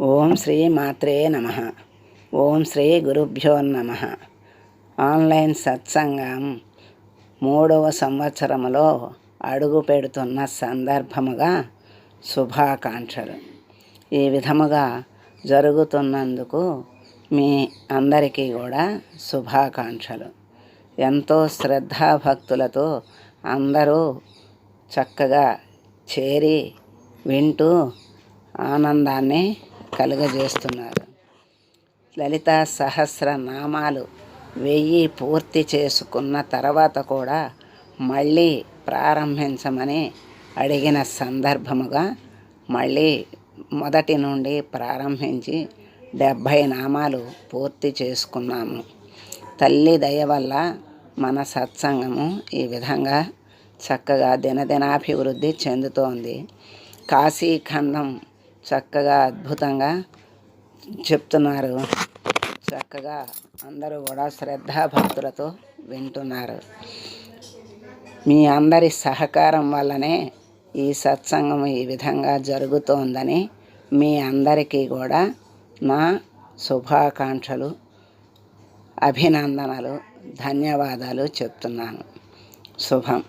ఓం శ్రీ మాత్రే నమ. ఓం శ్రీ గురుభ్యో నమ. ఆన్లైన్ సత్సంగం మూడవ సంవత్సరములో అడుగు పెడుతున్న సందర్భముగా శుభాకాంక్షలు. ఈ విధముగా జరుగుతున్నందుకు మీ అందరికీ కూడా శుభాకాంక్షలు. ఎంతో శ్రద్ధాభక్తులతో అందరూ చక్కగా చేరి వింటూ ఆనందాన్ని కలుగజేస్తున్నారు. లలిత సహస్ర నామాలు వెయ్యి పూర్తి చేసుకున్న తర్వాత కూడా మళ్ళీ ప్రారంభించమని అడిగిన సందర్భముగా మళ్ళీ మొదటి నుండి ప్రారంభించి డెబ్భై నామాలు పూర్తి చేసుకున్నాము. తల్లి దయ వల్ల మన సత్సంగము ఈ విధంగా చక్కగా దినదినాభివృద్ధి చెందుతోంది. కాశీఖండం చక్కగా అద్భుతంగా చెప్తున్నారు. చక్కగా అందరూ కూడా శ్రద్ధాభక్తులతో వింటున్నారు. మీ అందరి సహకారం వల్లనే ఈ సత్సంగం ఈ విధంగా జరుగుతోందని మీ అందరికీ కూడా నా శుభాకాంక్షలు అభినందనలు ధన్యవాదాలు చెప్తున్నాను. శుభం.